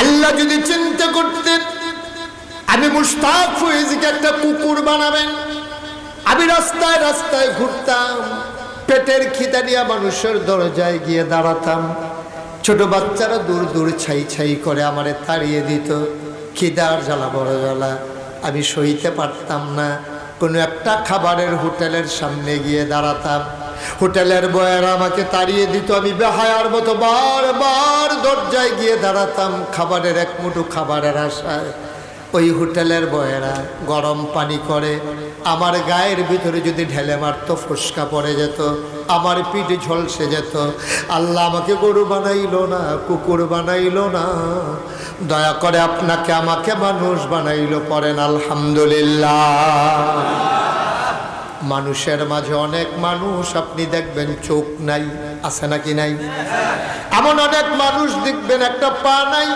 আল্লাহ যদি চিন্তা করতেন আমি মুস্তাক ফয়েজিকে একটা কুকুর বানাবেন। আমি রাস্তায় রাস্তায় ঘুরতাম, পেটের খিদা নিয়ে মানুষের দরজায় গিয়ে দাঁড়াতাম। ছোট বাচ্চারা দূর দূর ছাই ছাই করে আমারে তাড়িয়ে দিত খিদার জ্বালা, বড় জ্বালা। আমি সইতে পারতাম না, কোনো একটা খাবারের হোটেলের সামনে গিয়ে দাঁড়াতাম। হোটেলের বয়েরা আমাকে তাড়িয়ে দিত, আমি বেহায়ার মতো বারবার দরজায় গিয়ে দাঁড়াতাম খাবারের এক মুঠো খাবারের আশায়। ওই হোটেলের বয়েরা গরম পানি করে, আমার গায়ের ভিতরে যদি ঢেলে মারতো, ফুসকা পড়ে যেত, আমার পিঠ ঝলসে যেত। আল্লাহ আমাকে গরু বানাইলো না, কুকুর বানাইলো না। দয়া করে আপনাকে আমাকে মানুষ বানাইলো পড়েন, আলহামদুলিল্লাহ। মানুষের মাঝে অনেক মানুষ, আপনি দেখবেন চোখ নাই, আছে নাকি নাই? এমন অনেক মানুষ দেখবেন একটা পা নাই,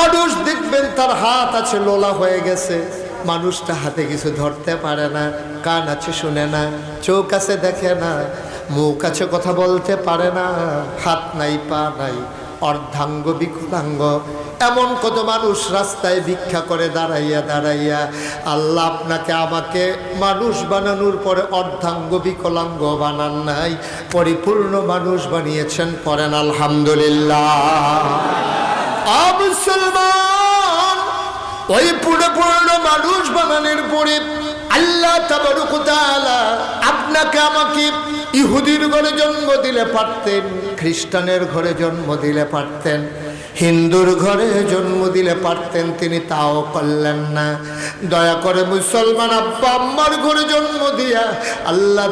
মানুষ দেখবেন তার হাত আছে, লোলা হয়ে গেছে। মানুষটা হাতে কিছু ধরতে পারে না, কান আছে শুনে না, চোখ আছে দেখে না, মুখ আছে কথা বলতে পারে না, হাত নাই, পা নাই, অর্ধাঙ্গ, বিকলাঙ্গ। এমন কত মানুষ রাস্তায় ভিক্ষা করে দাঁড়াইয়া দাঁড়াইয়া, আল্লাহ আপনাকে আমাকে মানুষ বানানোর পরে অর্ধাঙ্গ বিকলাঙ্গ বানান নাই, পরিপূর্ণ মানুষ বানিয়েছেন পরেন আলহামদুলিল্লাহ। মুসলমান, ওই পুরো পূর্ণ মানুষ বানানোর পরে আল্লাহ আপনাকে আমাকে ইহুদির ঘরে জন্ম দিলে পারতেন, খ্রিস্টানের ঘরে জন্ম দিলে পারতেন। হিন্দুর ঘরে জন্ম দিলে পারতেন তিনি, তাও করলেন না। দয়া করে মুসলমান আব্বা, আম্মার ঘরে জন্ম দিয়া আল্লাহ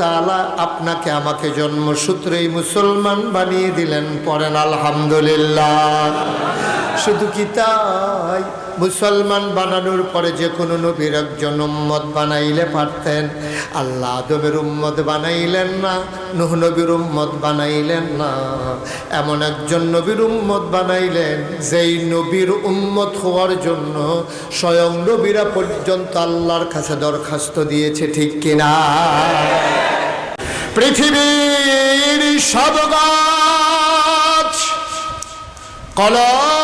তালা আপনাকে আমাকে জন্মসূত্রেই মুসলমান বানিয়ে দিলেন পরেন আলহামদুলিল্লাহ। শুধু কি তাই? মুসলমান বানানোর পরে যে কোনো নবীর একজন উম্মত বানাইলে পারতেন। আল্লাহ আদমের উম্মত বানাইলেন না, নুহ নবীর উম্মত বানাইলেন না। এমন একজন নবীর উম্মত বানাইলেন, যেই নবীর উম্মত হওয়ার জন্য স্বয়ং নবীরা পর্যন্ত আল্লাহর কাছে দরখাস্ত দিয়েছে, ঠিক কিনা পৃথিবীর সব গাছ কলম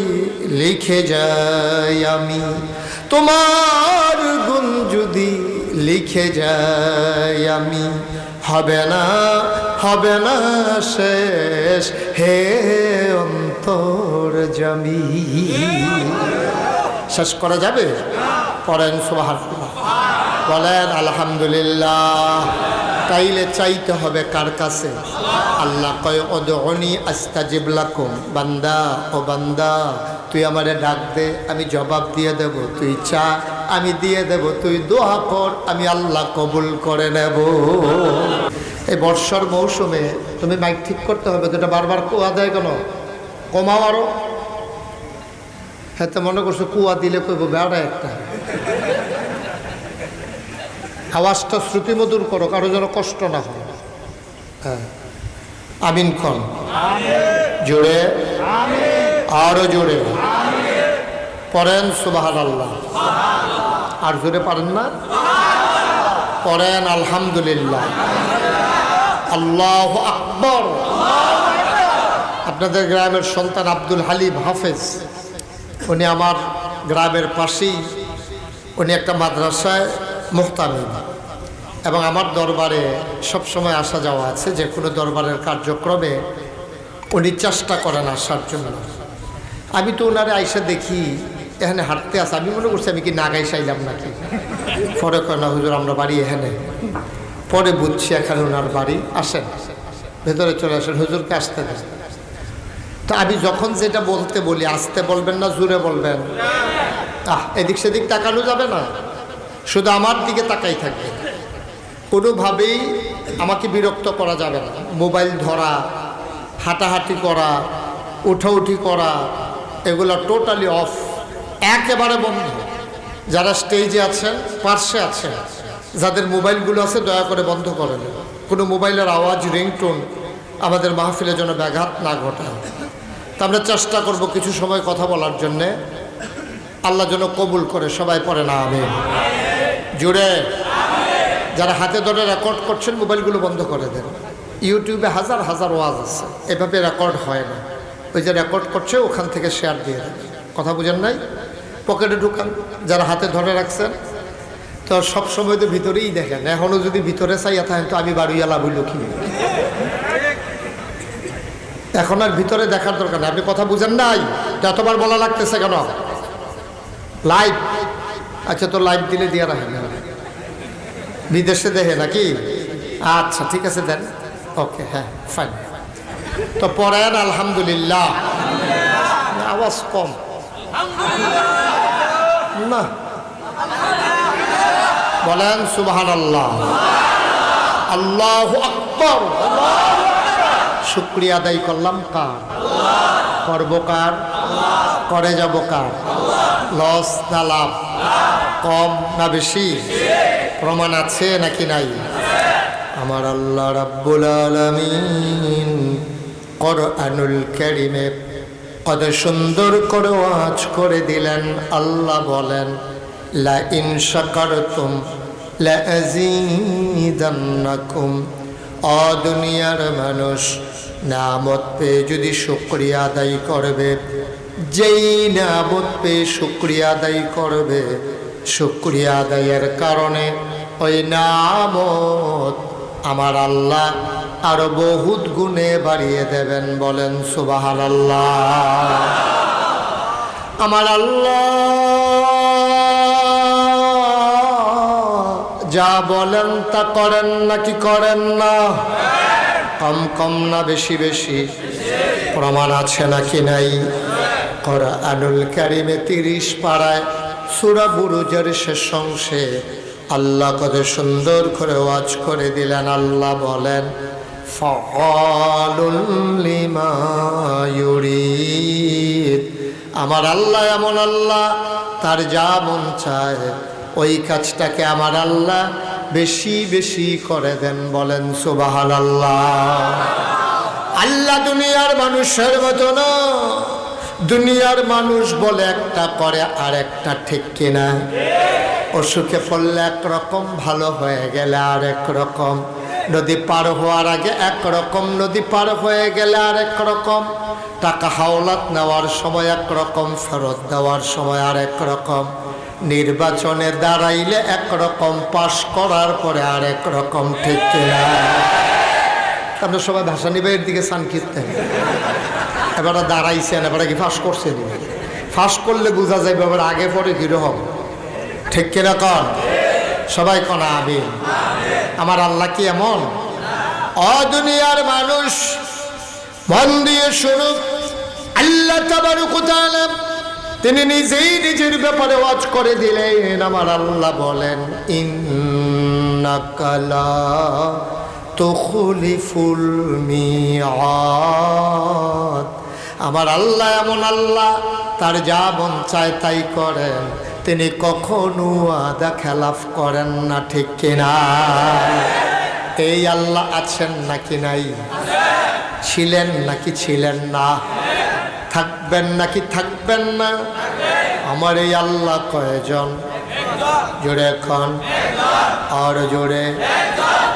লিখে যাই আমি। তোমার গুণ যদি লিখে যাই আমি, হবে না হবে না শেষ, হে অন্তর জামি। শেষ করা যাবে? পড়েন সোহার বলেন, আলহামদুলিল্লাহ। তাইলে চাইতে হবে কার কাছে? আল্লাহ কয় অদনি আস্তাজিব লাকুম। বান্দা, ও বান্দা, তুই আমারে ডাক দে, আমি জবাব দিয়ে দেব। তুই চা, আমি দিয়ে দেব। তুই দোহা কর, আমি আল্লাহ কবুল করে নেব। এই বর্ষার মৌসুমে তুমি মাইক ঠিক করতে হবে তো এটা বারবার কুয়া দেয় কেন? কমাও আরও। হ্যাঁ তো মনে করছ কুয়া দিলে কইব, বেড়া একটা। আওয়াজটা শ্রুতিমধুর করো, কারও যেন কষ্ট না হয়। হ্যাঁ। আমিন খন। জোরে। আরও জোরে। পড়েন সুবাহান আল্লাহ আর জোরে পারেন না? পড়েন আলহামদুলিল্লাহ। আল্লাহ আকবর। আপনাদের গ্রামের সন্তান আব্দুল হালিম হাফেজ। উনি আমার গ্রামের পাশেই। উনি একটা মাদ্রাসায় মুহতামিম এবং আমার দরবারে সবসময় আসা যাওয়া আছে, যে কোনো দরবারের কার্যক্রমে উনি চেষ্টা করেন আসার জন্য। আমি তো ওনারে আইসা দেখি, এখানে হাঁটতে আসে আমি মনে করছি আমি কি নাগাই চাইলাম নাকি? পরে কয়, না হুজুর, আমরা বাড়ি এখানে। পরে বুঝছি এখানে ওনার বাড়ি আসেন। ভেতরে চলে আসেন, হুজুরকে আসতে দেন তো আমি যখন যেটা বলতে বলি, আসতে বলবেন না জুড়ে বলবেন। আহ, এদিক সেদিক তাকানো যাবে না? শুধু আমার দিকে তাকাই থাকবে। কোনোভাবেই আমাকে বিরক্ত করা যাবে না। মোবাইল ধরা, হাঁটাহাঁটি করা, উঠাউঠি করা, এগুলো টোটালি অফ একেবারে বন্ধ। যারা স্টেজে আছেন, পার্শ্বে আছেন, যাদের মোবাইলগুলো আছে, দয়া করে বন্ধ করেন। কোনো মোবাইলের আওয়াজ রিংটোন আমাদের মাহফিলের জন্য ব্যাঘাত না ঘটায়। তা আমরা চেষ্টা করব কিছু সময় কথা বলার জন্যে। আল্লাহ যেন কবুল করে, সবাই পড়ে না আমি জুড়ে যারা হাতে ধরে রেকর্ড করছেন, মোবাইলগুলো বন্ধ করে দেন। ইউটিউবে হাজার হাজার ওয়াজ আছে। এভাবে রেকর্ড হয় না। ওই যে রেকর্ড করছে, ওখান থেকে শেয়ার দিয়ে দেন। কথা বুঝেন নাই? পকেটে ঢুকান, যারা হাতে ধরে রাখছেন। তো সব সময় তো ভিতরেই দেখেন। এখনও যদি ভিতরে চাইয়া থাকেন, তো আমি বাড়িওয়ালা বলল কি? এখন আর ভিতরে দেখার দরকার নেই। আপনি কথা বুঝেন নাই? এতবার বলা লাগতেছে কেন? লাইভ আচ্ছা তো লাইভ দিলে দিয়ে রাখেন। বিদেশে দেখে নাকি? আচ্ছা ঠিক আছে দেন। ওকে হ্যাঁ ফাইন তো পড়েন, আলহামদুলিল্লাহ। আওয়াজ কম। না। বলেন সুবাহান আল্লাহ আল্লাহ আকবর। শুক্রিয়া আদায় করলাম কার? করব কার? করে যাব কার? লস না লাভ? কম না বেশি? প্রমাণ আছে নাকি নাই? আমার আল্লাহ রাব্বুল আলামিন কোরআনুল কারীমে কত সুন্দর করে ওয়াজ করে দিলেন, আল্লাহ বলেন লা ইন শাকারতুম লা দুনিয়ার মানুষ নামত পেয়ে যদি শুক্রিয়া আদায় করবে, যেই নামত পেয়ে শুক্রিয়া আদায় করবে শুক্রিয়া আদায়ের কারণে ওই নামত আমার আল্লাহ আরও বহুত গুণে বাড়িয়ে দেবেন বলেন সুবাহান আল্লাহ আমার আল্লাহ যা বলেন তা করেন নাকি করেন না? কম কম না বেশি বেশি প্রমাণ আছে নাকি নাই? কোরআনুল কারিমে তিরিশ পাড়ায় সুরা বুরুজের শেষ অংশে আল্লাহ কত সুন্দর করে ওয়াজ করে দিলেন। আল্লাহ বলেন আমার আল্লাহ এমন আল্লাহ, তার যা মন চায় ওই কাজটাকে আমার আল্লাহ বেশি বেশি করে দেন বলেন সুবাহান আল্লাহ আল্লাহ দুনিয়ার মানুষের মতো না। দুনিয়ার মানুষ বলে একটা করে আর একটা ঠিক কিনা। অসুখে পড়লে একরকম, ভালো হয়ে গেলে আর এক রকম নদী পার হওয়ার আগে একরকম, নদী পার হয়ে গেলে আর এক রকম টাকা হাওলাত নেওয়ার সময় একরকম, ফেরত দেওয়ার সময় আর এক রকম নির্বাচনে দাঁড়াইলে একরকম, পাশ করার পরে আর এক রকম ঠিক কিনা। আপনার সবাই ভাষা নিবাইয়ের দিকে সান কীর্তেন এবারে দাঁড়াইছেন এবারে কি ফাঁস করছেন ফাঁস করলে বোঝা যাবে এবার আগে পরে কীরকম ঠিক কিনা কন? সবাই কন আমি আমার আল্লাহ কি এমন? অদুনিয়ার মানুষ, মন দিয়ে শুনুক। আল্লাহ তিনি নিজেই নিজের ব্যাপারে ওয়াজ করে দিলেন। আমার আল্লাহ বলেন ইন্নাকালা তুখলিফুল মিআদ আমার আল্লাহ এমন আল্লাহ, তার যা মন চায় তাই করেন। তিনি কখনো আদা খেলাফ করেন না, ঠিক কিনা এই আল্লাহ আছেন নাকি নাই? ছিলেন নাকি ছিলেন না? থাকবেন নাকি থাকবেন না? আমার এই আল্লাহ কয়জন? জোরে এখন? আর জোরে?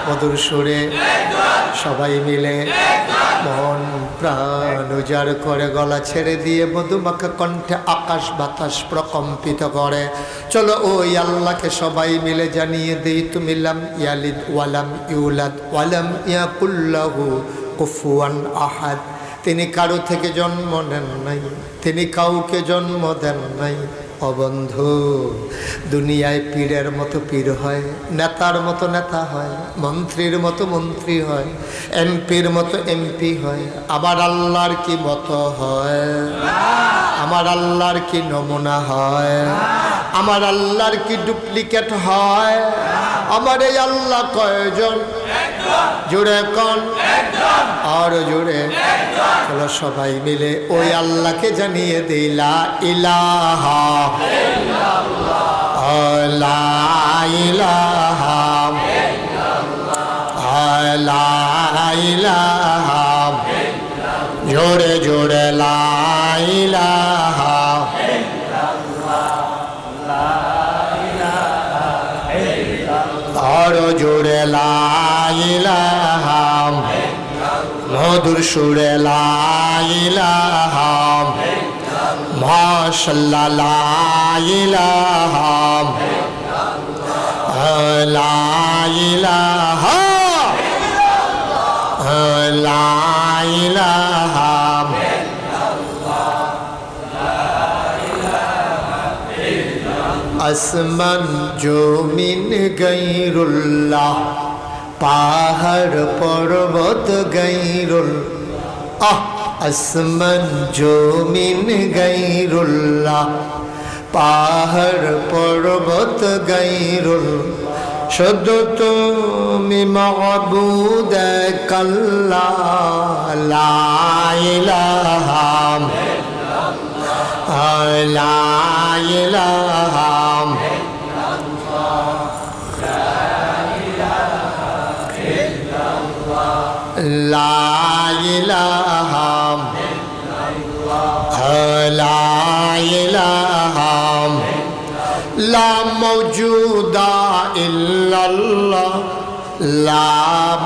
মধুর সুরে সবাই মিলে মন প্রাণ উজাড় করে গলা ছেড়ে দিয়ে মধুমাখা কণ্ঠে আকাশ বাতাস প্রকম্পিত করে। চলো ওই আল্লাহকে সবাই মিলে জানিয়ে দিই, তুমি ইয়ালিদ ওয়ালাম ইউলাদ ওয়ালাম ইয়াকুল্লাহু কুফুয়ান আহাদ। তিনি কারও থেকে জন্ম নেন নাই, তিনি কাউকে জন্ম দেন নাই। অবন্ধু, দুনিয়ায় পীরের মতো পীর হয়, নেতার মতো নেতা হয়, মন্ত্রীর মতো মন্ত্রী হয়, এমপির মতো এমপি হয়। আবার আল্লাহর কি মতো হয়? আমার আল্লাহর কি নমুনা হয়? আমার আল্লাহর কি ডুপ্লিকেট হয়? আমার এই আল্লাহ কয়জন? জুড়ে কন? আর জুড়ে? চলো সবাই মিলে ওই আল্লাহকে জানিয়ে দিলা ইলাহা। ইলাহা। জোরে জোরে লা ইলাহা। আরও জোরে লা ইলাহা মধুর সুরে লা ইলাহা মাশাল্লাহ লা ইলাহা লা ইলাহা লা ইলাহা আসমান জমিন গৈরুল্লাহ পাহাড় পর্বত গৈরুল আহ, আসমান জমিন গৈরুল্লাহ পাহাড় পর্বত গৈরুল শুধু তুমি মাবুদ কাল্লা লা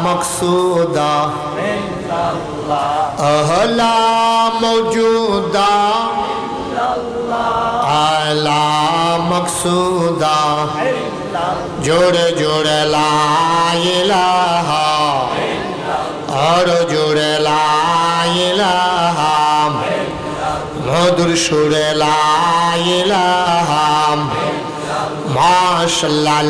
মকসুদা। আহ লা মওজুদা। আলা মকসুদা। জোরে জোরে জুড়ে লাইলাম মধুর সুরে লাইলাম ইলাহা মাশাল্লাহ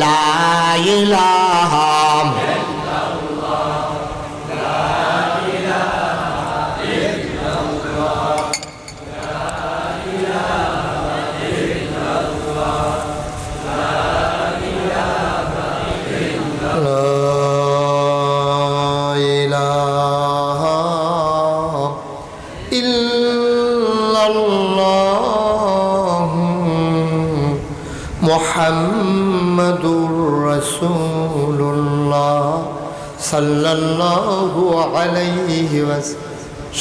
সাল্লাল্লাহু আলাইহি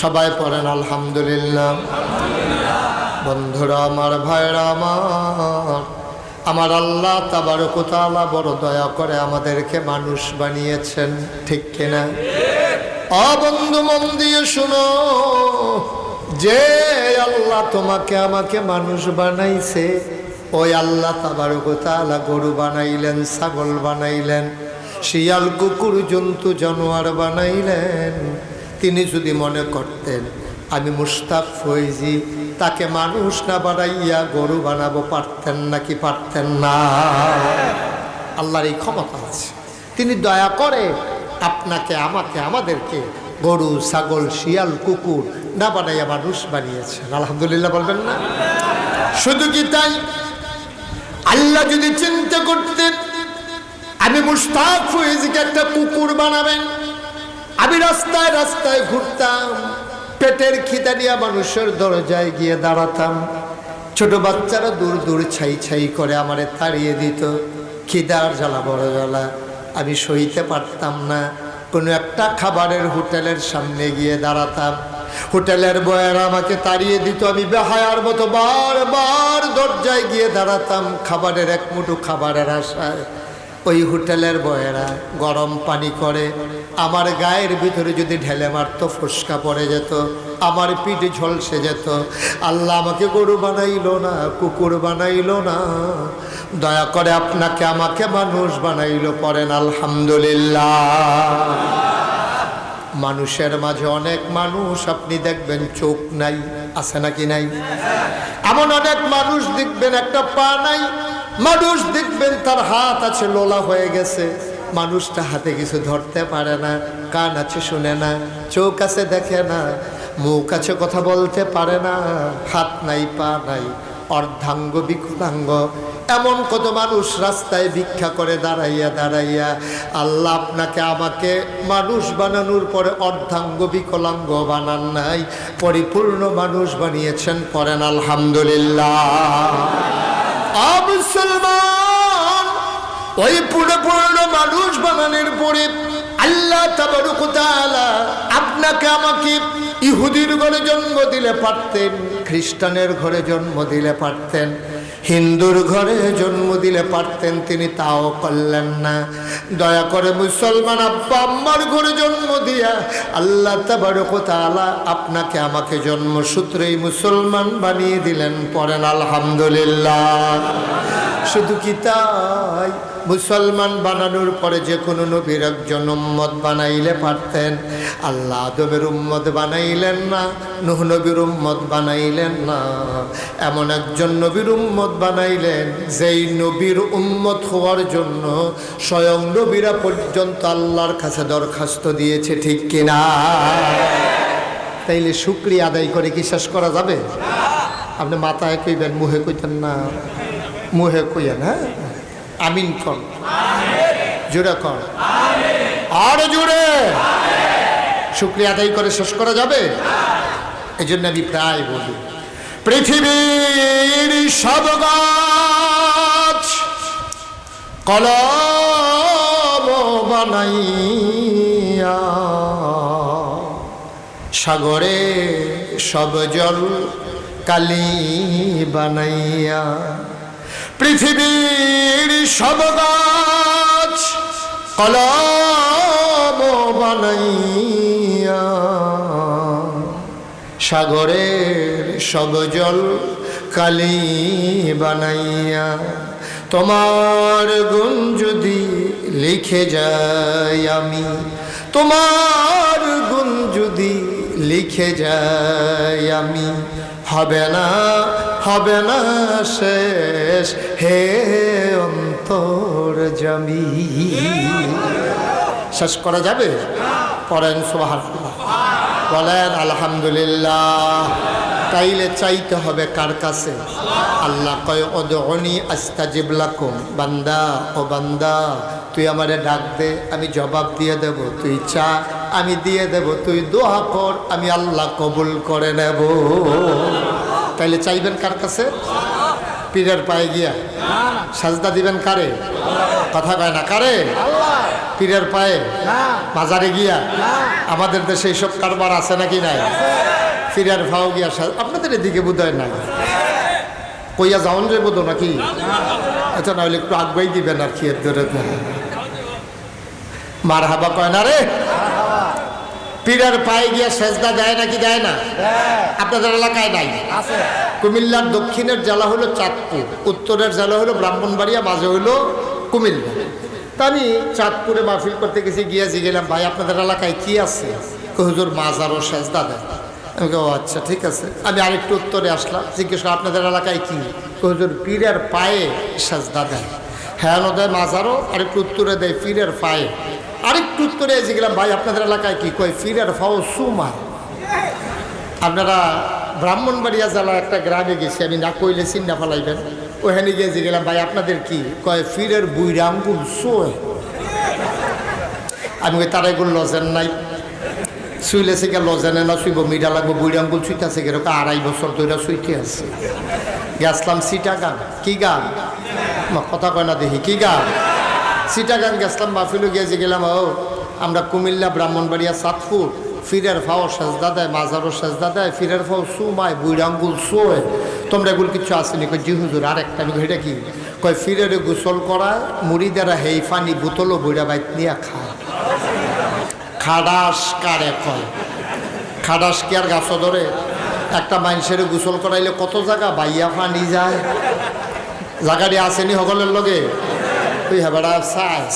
সবাই পড়েন আলহামদুলিল্লাহ। বন্ধুরা, আমার ভাইরা, আমার আমার আল্লাহ তাবারকতালা বড় দয়া করে আমাদেরকে মানুষ বানিয়েছেন, ঠিক কিনা? অবন্ধু মন দিয়ে শুনো, যে আল্লাহ তোমাকে আমাকে মানুষ বানাইছে, ওই আল্লাহ তাবারকতালা গরু বানাইলেন, ছাগল বানাইলেন। শিয়াল কুকুর জন্তু জানোয়ার বানাইলেন। তিনি যদি মনে করতেন, আমি মুস্তাক ফৈজি, তাকে মানুষ না বানাইয়া গরু বানাবো, পারতেন নাকি পারতেন না? আল্লাহর এই ক্ষমতা আছে। তিনি দয়া করে আপনাকে, আমাকে, আমাদেরকে গরু, ছাগল, শিয়াল, কুকুর না বানাইয়া মানুষ বানিয়েছেন। আলহামদুলিল্লাহ বলবেন না? শুধু কি তাই? আল্লাহ যদি চিন্তা করতেন আমি মুস্তাক ফৈজিকে একটা কুকুর বানাবেন। আমি রাস্তায় রাস্তায় ঘুরতাম, পেটের খিদা নিয়ে মানুষের দরজায় গিয়ে দাঁড়াতাম। ছোট বাচ্চারা দূর দূর ছাই ছাই করে আমারে তাড়িয়ে দিত খিদার জ্বালা, বড় জ্বালা। আমি সইতে পারতাম না, কোনো একটা খাবারের হোটেলের সামনে গিয়ে দাঁড়াতাম। হোটেলের বয়েরা আমাকে তাড়িয়ে দিত, আমি বেহায়ার মতো বারবার দরজায় গিয়ে দাঁড়াতাম, খাবারের এক মুঠো খাবারের আশায়। ওই হোটেলের বয়েরা গরম পানি করে। আমার গায়ের ভিতরে যদি ঢেলে মারতো, ফুসকা পড়ে যেত, আমার পিঠ ঝলসে যেত। আল্লাহ আমাকে গরু বানাইলো না, কুকুর বানাইলো না। দয়া করে আপনাকে আমাকে মানুষ বানাইলো পড়েন, আলহামদুলিল্লাহ। মানুষের মাঝে অনেক মানুষ, আপনি দেখবেন চোখ নাই, আছে নাকি নাই? এমন অনেক মানুষ দেখবেন, একটা পা নাই মানুষ দেখবেন তার হাত আছে, লোলা হয়ে গেছে। মানুষটা হাতে কিছু ধরতে পারে না, কান আছে শুনে না, চোখ আছে দেখে না, মুখ আছে কথা বলতে পারে না, হাত নাই, পা নাই, অর্ধাঙ্গ, বিকলাঙ্গ। এমন কত মানুষ রাস্তায় ভিক্ষা করে দাঁড়াইয়া দাঁড়াইয়া, আল্লাহ আপনাকে আমাকে মানুষ বানানোর পরে অর্ধাঙ্গ, বিকলাঙ্গ বানান নাই, পরিপূর্ণ মানুষ বানিয়েছেন পরেন আলহামদুলিল্লাহ। ওই মানুষ আল্লাহ আপনাকে আমাকে ইহুদির ঘরে জন্ম দিলে পারতেন, খ্রিস্টানের ঘরে জন্ম দিলে পারতেন। হিন্দুর ঘরে জন্ম দিলে পারতেন তিনি, তাও করলেন না। দয়া করে মুসলমান আব্বা, আম্মার ঘরে জন্ম দিয়া আল্লাহ ওয়া আপনাকে আমাকে জন্মসূত্রেই মুসলমান বানিয়ে দিলেন পরেন আলহামদুলিল্লাহ। শুধু কি তাই? মুসলমান বানানোর পরে যে কোনো নবীর একজন উম্মত বানাইলে পারতেন। আল্লাহ আদমের উম্মত বানাইলেন না, নুহ নবীর উম্মত বানাইলেন না। এমন একজন নবীর উম্মত বানাইলেন, যেই নবীর উম্মত হওয়ার জন্য স্বয়ং নবীরা পর্যন্ত আল্লাহর কাছে দরখাস্ত দিয়েছে, ঠিক কিনা তাইলে শুক্রিয়া আদায় করে কি শেষ করা যাবে? আপনি মাথায় কইবেন, মুহে কইতেন না। মুহে কইয়েন হ্যাঁ আমিন কর জোরে কর আর জোরে। শুক্রিয়া আদায় করে শেষ করা যাবে? এই জন্য আমি প্রায় বলি। পৃথিবীর সব গাছ কলম বানাইয়া, সাগরে সব জল কালি বানাইয়া পৃথিবীর সব গাছ কলম বানাইয়া, সাগরের সব জল কালি বানাইয়া, তোমার গুণ যদি লিখে যাই আমি, তোমার গুণ যদি লিখে যাই আমি, হবে না হবে না শেষ, হে অন্তর জামি। শেষ করা যাবে? পড়েন সোহার বলেন, আলহামদুলিল্লাহ। তাইলে চাইতে হবে কার কাছে? আল্লাহ কয় অদনি আস্তাজিব লাকুম। বান্দা, ও বান্দা, তুই আমারে ডাক দে, আমি জবাব দিয়ে দেব। তুই চা, আমি দিয়ে দেব। তুই দোয়া কর, আমি আল্লাহ কবুল করে নেব। তাইলে চাইবেন কার কাছে? পীরের পায়ে গিয়া। সাজদা দিবেন কারে? কথা কয় না, কারে? পীরের পায়ে। বাজারে গিয়া। আমাদের দেশে এইসব কারবার আছে নাকি নাই? পীরের ভাও গিয়া আপনাদের এদিকে বোধ হয় নাই। কইয়া যাওন রে বোধ নাকি? আচ্ছা নাহলে একটু আগুয়াই দিবেন আর কি এর ধরে। মার হাবা কয় না রে? পীরের পায়ে গিয়া সেজদা দেয় নাকি দেয় না? আপনাদের এলাকায় নাই। কুমিল্লার দক্ষিণের জেলা হলো চাঁদপুর উত্তরের জেলা হলো ব্রাহ্মণবাড়িয়া মাঝে হলো কুমিল্লা। তা আমি চাঁদপুরে মাহফিল করতে গেছি গিয়েছি গেলাম ভাই আপনাদের এলাকায় কি আছে? হুজুর মাজার ও সেজদা দেয়। আমি ও আচ্ছা ঠিক আছে। আমি আরেকটু উত্তরে আসলাম জিজ্ঞেস আপনাদের এলাকায় কি? হুজুর পীরের পায়ে সেজদা দেয়। হ্যাঁ দেয় মাজারও। আরেকটু উত্তরে দেয় পীরের পায়ে আরেকটু উত্তরে এসে গেলাম ভাই, আপনাদের এলাকায় কি কয় পীরের ফাও সুমায় আপনারা ব্রাহ্মণবাড়িয়া জেলা একটা গ্রামে গেছি, আমি না কইলে চিন্তা ফেলাইবেন। ওখানে গিয়ে যে গেলাম ভাই, আপনাদের কি কয়, ফিরের বুইরা আঙ্গুল সোয় আমি কই, তারা এগুলো লজেন নাই। শুইলে সে কে লজেনে না শুইব মিডা লাগবো বুইরা আঙ্গুল শুইতে আছে এরকম আড়াই বছর ধরে শুইতে আছে। গেছলাম সিটা গান। কি গান? কথা কয় না দেখি, কি গান? সিটা গান গেছলাম মাহফিলও গিয়ে গেলাম, ও, আমরা কুমিল্লা, ব্রাহ্মণবাড়িয়া, সাতপুর, ফিরের ফাও সাজদা দেয় মাজারও সাজদা দেয় ফিরের ফাও সুমায় বুইরা আঙ্গুল সোয়। তোমরা এগুলো কিছু আসেনি কই জি হুজুর আর একটা আমি এটা কি? কয় ফিরের গোসল করা, মুড়িদারা হেই ফানি বোতলও বইরা বাইত নিয়ে খায় খাডাস কারে কয়? খাডাস কি আর গাছ ধরে? একটা মানুষের গোসল করাইলে কত জায়গা, বাইয়া ফানি যায়। জায়গাটি আসেনি সকলের লগে? তুই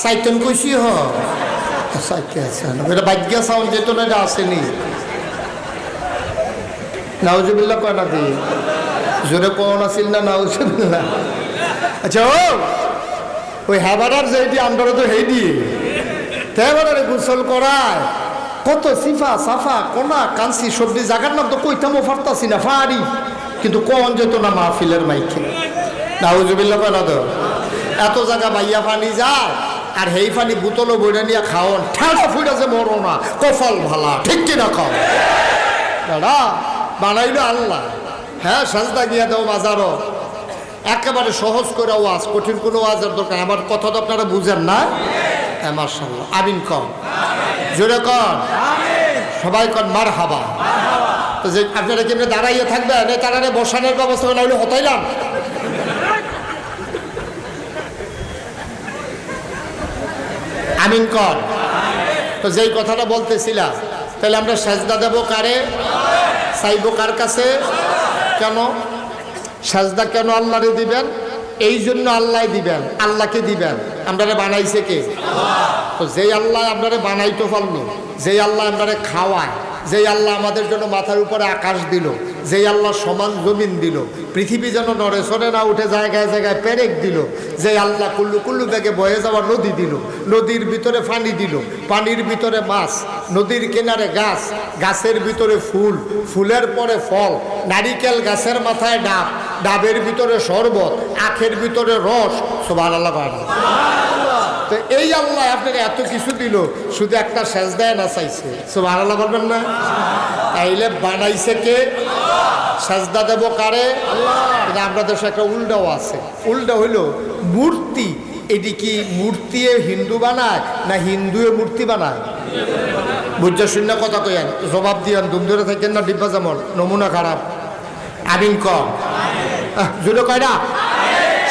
চাইতেন কইছি হ। আছে। এটা চাউন যেত না এটা আসেনি। কয় না দি জোরে কোন আছিল না নাউজুবিল্লা আচ্ছা ও! ওই হেবাড়ার যেটি আমরা তো দিয়ে তেবারে গোসল করায়। কত সিফা, সাফা কোনা কাঞ্চি সবজি জাগার নাম তো কইতামও পারতাছি না, ফাড়ি। কিন্তু কোন যেত না মাহফিলের মাইকে। নাউজুবিল্লা কেন তো এত জায়গা বাইয়া পানি যায়, আর হেই পানি বোতলও বইটা নিয়ে খাওয়ান ঠান্ডা ফুটাছে মরো না কফল ভালা, ঠিক কিনা খাও দাদা, বানাইলো আল্লাহ। হ্যাঁ সাজদা গিয়া দাও বাজারও। একেবারে সহজ করে ওয়াজ, কঠিন কোনো ওয়াজের দরকার আমার কথা তো আপনারা বুঝেন না? হ্যাঁ মার্শাল্লাহ আমিন কম জোরে কন। সবাই কন মার হাবা যে আপনারা কেমনি দাঁড়াইয়ে থাকবেন? তারা বসানোর ব্যবস্থা হতাইলাম? আমিন কর। তো যেই কথাটা বলতেছিলাম, তাহলে আমরা সাজদা দেবো কারে? চাইব কার কাছে? কেন? সাজদা কেন আল্লাহরে দিবেন? এই জন্য আল্লাহ দিবেন, আল্লাহকে দিবেন। আপনারা বানাইছে কে? তো যেই আল্লাহ আপনারা বানাইতে পারল, যেই আল্লাহ আপনারা খাওয়ায় যেই আল্লাহ আমাদের জন্য মাথার উপরে আকাশ দিল, যেই আল্লাহ সমান জমিন দিল, পৃথিবী যেন নড়ে সরে না উঠে, জায়গায় জায়গায় পেরেক দিল যে আল্লাহ কুল্লু কুল্লু ব্যাগে বয়ে যাওয়া নদী দিল, নদীর ভিতরে পানি দিল, পানির ভিতরে মাছ, নদীর কিনারে গাছ, গাছের ভিতরে ফুল, ফুলের পরে ফল, নারিকেল গাছের মাথায় ডাব, ডাবের ভিতরে শরবত, আখের ভিতরে রস সোভান আল্লাহ তো এই আল্লাহ আপনাকে এত কিছু দিল, শুধু একটা সেজ দেয় না চাইছে। সব আল্লাহ বলবেন না? তাইলে বানাইছে কে? সাজদা দেব কারে? আপনাদের দেশে একটা উল্টাও আছে। উল্টা হইল মূর্তি। এটি কি মূর্তি হিন্দু বানায় না হিন্দুয়ে মূর্তি বানায়? বুঝা শূন্য কথা কইয়ান জবাব দিয়ান দুম ধরে থাকেন না, ডিব্বা যেমন নমুনা খারাপ। আমিন কম। জুড়ে কয় না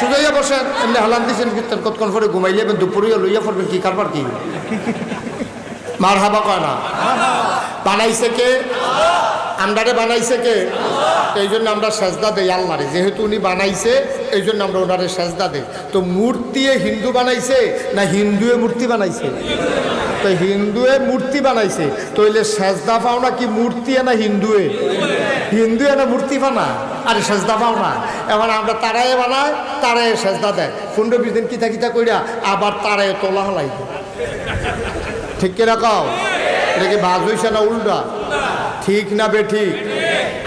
সুজাইয়া বসেন, এমনি হালান দিয়েছেন কীর্তন কতক্ষণ পরে ঘুমাইলে যাবেন দুপুরিয়া লইয়া পড়বেন, কি কারবার কি? মার হাবা কয় না? বানাইছে কে? আমরারে বানাইছে কে? এই জন্য আমরা সেজদা দেই আল্লাহরে। যেহেতু উনি বানাইছে, এই জন্য আমরা ওনারে সেজদা দেই। তো মূর্তিয়ে হিন্দু বানাইছে না হিন্দুয়ে মূর্তি বানাইছে? তো হিন্দুয়ে মূর্তি বানাইছে। তইলে সেজদা পাও না কি মূর্তি না হিন্দুয়ে? হিন্দু না মূর্তি বানা? আরে সেজদা পাও না। এখন আমরা তারাই বানাই তারাই সেজদা দেয়। পনেরো বিশ দিন কিতা কিতা কইরা আবার তারাই তোলা হলাই ঠিক কিনা কও? এটা কি বাজ হইছে না উল্টা? ঠিক না বে ঠিক?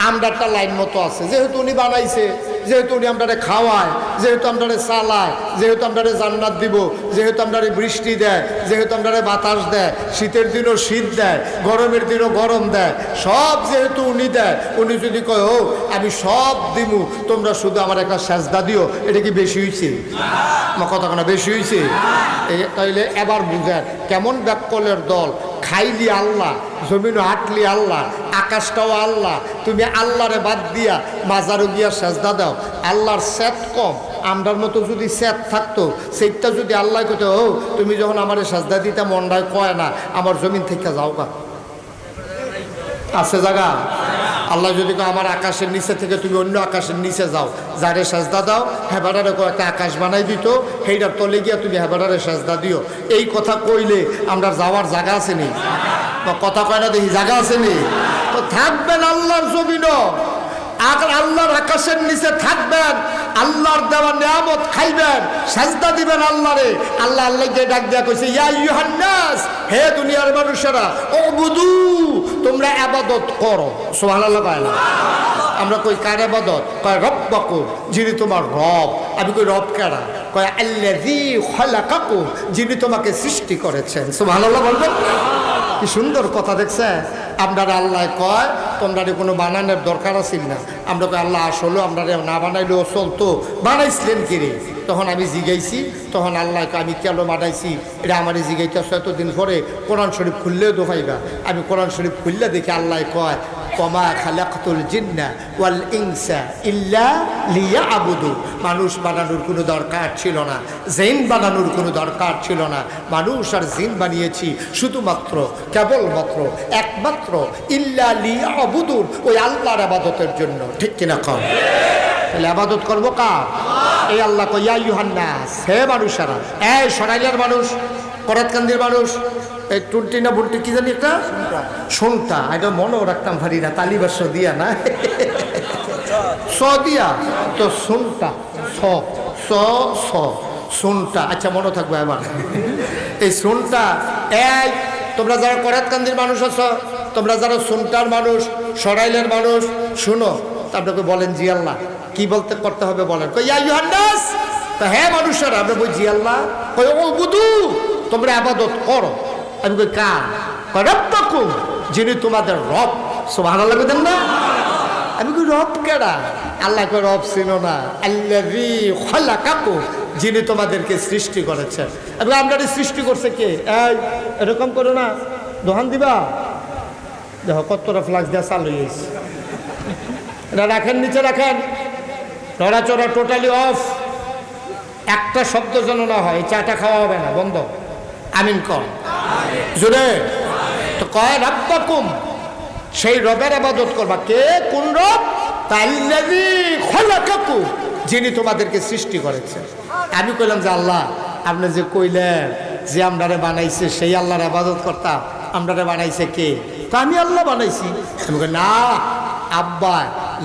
আমরা একটা লাইন মতো আছে। যেহেতু উনি বানাইছে, যেহেতু উনি আমরা খাওয়ায়, যেহেতু আমরা চালায়, যেহেতু আমরা জান্নাত দিব, যেহেতু আমরা বৃষ্টি দেয়, যেহেতু আমরা বাতাস দেয়, শীতের দিনও শীত দেয়, গরমের দিনও গরম দেয়, সব যেহেতু উনি দেয়, উনি যদি কয়, ও, আমি সব দিমু, তোমরা শুধু আমার একটা সাজদা দিও, এটা কি বেশি হয়েছে আমার কেন বেশি হয়েছে তাইলে এবার বুঝেন, কেমন ব্যাককলের দল খাইলি আল্লাহ জমিন আটলি আল্লাহ, আকাশটাও আল্লাহ, তুমি আল্লাহরে বাদ দিয়া মাজারও গিয়া সেজদা দাও। আল্লাহর সেত কম, আমরার মতো যদি স্যাত থাকতো, সেইটা যদি আল্লাহ কত ও, তুমি যখন আমার সাজদা দিতে মন্ডায় কয় না, আমার জমিন থেকে যাও কা আছে জায়গা আল্লাহ যদি আমার আকাশের নিচে থেকে তুমি অন্য আকাশের নিচে যাও, যারে সাজদা দাও, হেবাডারে একটা আকাশ বানাই দিত সেইটার তলে গিয়া তুমি হেবাডারে সাজদা দিও। এই কথা কইলে আমরা যাওয়ার জায়গা আছে নি? কথা কয় না দেখি, জায়গা আছে নি? তো থাকবেন আল্লাহর জমিন আর আল্লাহর আকাশের নিচে থাকবেন, আল্লাহর দেওয়া নিয়ামত খাইবেন, সাজদা দিবেন আল্লাহরে। আল্লাহ আল্লাহ আল্লাহকে ডাক দেয়া কইছে, ইয়া ইউহান্নাস হে দুনিয়ার মানুষেরা ও বুধু তোমরা আবাদত করো। সুবহানাল্লাহ কয় না। আমরা কই, কার আবাদত? কয় রব বাকুর যিনি তোমার রব। আমি কই, রব কারা? কয়, আল্লাযী খালাকাকুম যিনি তোমাকে সৃষ্টি করেছেন। সুবহানাল্লাহ বলবেন? কি সুন্দর কথা দেখছে আপনারা আল্লাহ কয় তোমরা কোনো বানানোর দরকার আছিল না। আমরা কয়, আল্লাহ আসলো আমরা না বানাইলেও চলতো। বানাইছিলেন কিরে তখন আমি জিগাইছি, তখন আল্লাহকে আমি কেন বানাইছি? এটা আমার জিগাইতে এতদিন পরে। কোরআন শরীফ খুললেও দোকাইবা আমি কোরআন শরীফ খুললে দেখি আল্লাহ কয় কমা খালাকুল জিন্না ওয়াল ইনসা ইল্লা লিয়া আবুদু মানুষ বানানোর কোনো দরকার ছিল না। জেন বানানোর কোনো দরকার ছিল না। মানুষ আর জিন বানিয়েছি শুধুমাত্র, কেবলমাত্র, একমাত্র, ইল্লা লিয়া আবুদুর ওই আল্লাহর আবাদতের জন্য। ঠিক কিনা কম? তাহলে আবাদত করব কার? এই আল্লাহ কইয়া ইউহান্নাস হে মানুষেরা, এই সরাইলের মানুষ করাতকান্দির মানুষ, এই টুনটি না বুনটি কি জানি একটা? শুনতা এটা মনেও রাখতাম ভারি না তালিবাস দিয়া না? স দিয়া তো শুনতা স স স শুনটা আচ্ছা মনে থাকবে এবার এই শুনটা এক তোমরা যারা করাতকান্দির মানুষ আছো, তোমরা যারা শুনটার মানুষ, সরাইলের মানুষ, শুনো আপনাকে বলেন, জি আল্লাহ, কি বলতে, করতে হবে বলেন। তা হ্যাঁ মানুষেরা, আমরা বই জি আল্লাহ, কই ও বুধু তোমরা আবাদত করো। আমি কই কার? যিনি তোমাদের রব। সুবহানাল্লাহ দেন না। আমি কই রব কেডা? আল্লাহ কই রব চিনো না। আল্লাযী খালাকাকুম, যিনি তোমাদেরকে সৃষ্টি করেছেন। এবং আপনাদের সৃষ্টি করছে কে? এই, এরকম করো না। দোহান দিবা? দেখো, কতটা ফ্লাক্স দেওয়া চালু হয়েছে এটা রাখেন, নিচে রাখেন। নড়াচড়া টোটালি অফ একটা শব্দ যেন না হয় চাটা খাওয়া হবে না, বন্ধ। আমিন কর জোরে? তো কয়, রাব্বাকুম সেই রবের আবাদত করবা। কে? কোন রব? তাইল্লাযী খলাকাকুম, যিনি তোমাদেরকে সৃষ্টি করেছে আমি কইলাম যে, আল্লাহ, আপনি যে কইলেন যে আমরারে বানাইছে, সেই আল্লাহর আবাদত করতাম আমরারে বানাইছে কে? তা আমি আল্লাহ বানাইছি। না, আব্বা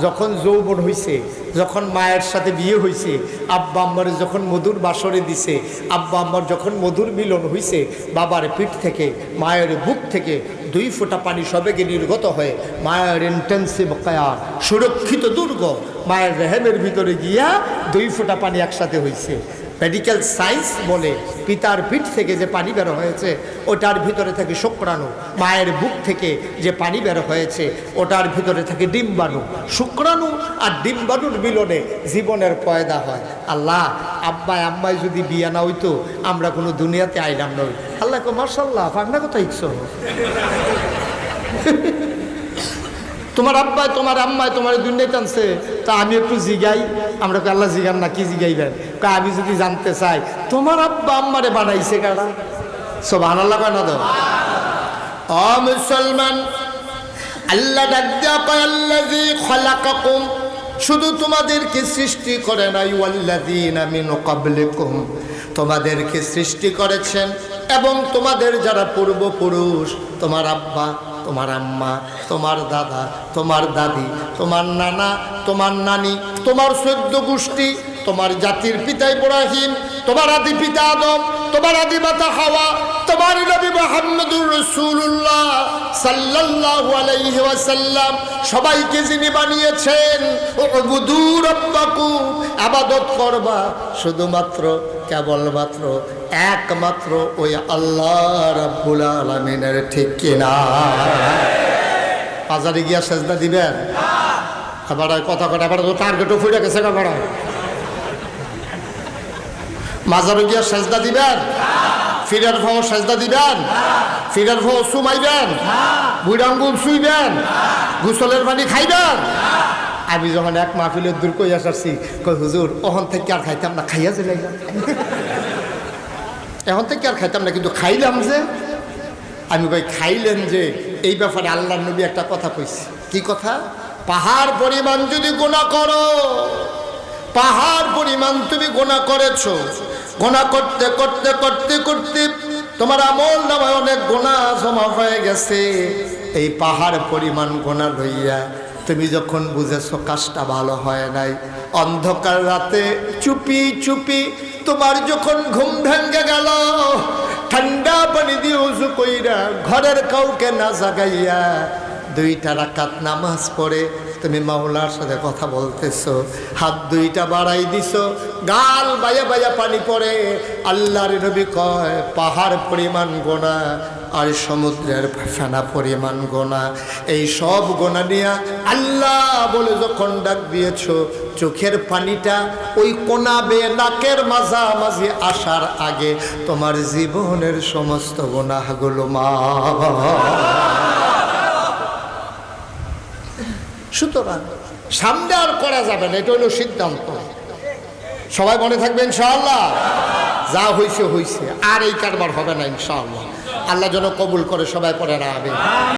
যখন যৌবন হইছে, যখন মায়ের সাথে বিয়ে হইছে, আব্বা আম্মার যখন মধুর বাসরে দিছে, আব্বা আম্মার যখন মধুর মিলন হইছে, বাবার পিঠ থেকে, মায়ের বুক থেকে দুই ফোঁটা পানি সবেগে নির্গত হয়ে মায়ের ইন্টেন্সিভ কায়ার সুরক্ষিত দুর্গ, মায়ের রেহেমের ভিতরে গিয়া দুই ফোঁটা পানি একসাথে হইছে। মেডিকেল সায়েন্স বলে পিতার পিঠ থেকে যে পানি বের হয়েছে, ওটার ভিতরে থাকে শুক্রাণু। মায়ের বুক থেকে যে পানি বের হয়েছে, ওটার ভিতরে থাকে ডিম্বাণু। শুক্রাণু আর ডিম্বাণুর মিলনে জীবনের পয়দা হয়। আল্লাহ আব্বাই আম্মাই যদি বিয়া না হইতো, আমরা কোনো দুনিয়াতে আইলাম নই আল্লাহ কো মার্শাল্লাহ ফাগনা কথা ইচ্ছো তোমার আব্বায় তোমার আম্মায় তোমার দুনিয়াতে আনছে তা আমি একটু জিগাই। আমরা আল্লাহ জিগান না, কি জিগাইবেন? আমি যদি জানতে চাই, তোমার আব্বা আম্মারে বানাইছে কারা? সব আনাল্লাহ কয় না দাও অ মুসলমান, আল্লাহ খলাকাকুম। শুধু তোমাদেরকে সৃষ্টি করে নাই, ওয়াল্লাযীনা মিন ক্বাবলিকুম। তোমাদেরকে সৃষ্টি করেছেন এবং তোমাদের যারা পূর্বপুরুষ, তোমার আব্বা তোমার আম্মা, তোমার দাদা, তোমার দাদি, তোমার নানা, তোমার নানি, তোমার সদ্য গোষ্ঠী, তোমার জাতির পিতা ইব্রাহিম, তোমার আদি পিতা আদম তোমার আদি মাতা হাওয়া তোমার নবী মুহাম্মদুর রাসূলুল্লাহ সাল্লাল্লাহু আলাইহি ওয়াসাল্লাম সবাইকে যিনি বানিয়েছেন ইবাদত করবা শুধুমাত্র, কেবলমাত্র, একমাত্র ওই আল্লাহ রাব্বুল আলামিনের ঠিক কিনা বাজারে গিয়া সেজদা দিবেন? আবার কথা কথা আবার তো টার্গেটও ফুটে গেছে বড়। মাজারে গিয়া সেজদা দিবেন? ফিরার ভাও সেজদা দিবেন? ফিরার ভাও সুমাইবেন? বুড়ি আঙ্গুল শুইবেন গুসলের পানি খাইবেন? আমি যখন এক মাহফিলের দূর কই আসছি, কই, হুজুর ওখান থেকে আর খাইতাম না, খাইয়া যে লাইলাম এখন থেকে আর খাইতাম না, কিন্তু খাইলাম যে। আমি কই, খাইলেন যে, এই ব্যাপারে আল্লাহ নবী একটা কথা কইছে। কি কথা? পাহাড় পরিমাণ যদি গোনা করো, পাহাড় পরিমাণ তুমি গোনা করেছ গোনা করতে করতে করতে করতে তোমার আমল নামায় অনেক গোনা জমা হয়ে গেছে। এই পাহাড় পরিমাণ গোনা লইয়া তুমি যখন বুঝেছ কাজটা ভালো হয় নাই, অন্ধকার রাতে চুপি চুপি তোমার যখন ঘুম ভেঙে গেল, ঠান্ডা পানি দিয়ে উজু কইরা ঘরের কাউকে না জাগাইয়া দুইটা রাকাত নামাজ পড়ে তুমি মাওলার সাথে কথা বলতেছো। হাত দুইটা বাড়াই দিছো। গাল বায়া বায়া পানি পড়ে। আল্লাহর নবী কয়, পাহাড় পরিমাণ গোনা আর সমুদ্রের ফেনা পরিমাণ গোনা। এই সব গোনা নিয়ে আল্লাহ বলে যখন ডাক দিয়েছ, চোখের পানিটা ওই কোনা বে নাকের মাঝামাঝি আসার আগে তোমার জীবনের সমস্ত গোনাগুলো মা সুতরাং সামনে আর করা যাবে না, এটা হলো সিদ্ধান্ত। সবাই মনে থাকবে, ইনশাআল্লাহ? যা হয়েছে হয়েছে আর এই কারবার হবে না, ইনশাআল্লাহ। আল্লাহ যেন কবুল করে, সবাই পরে রাখবে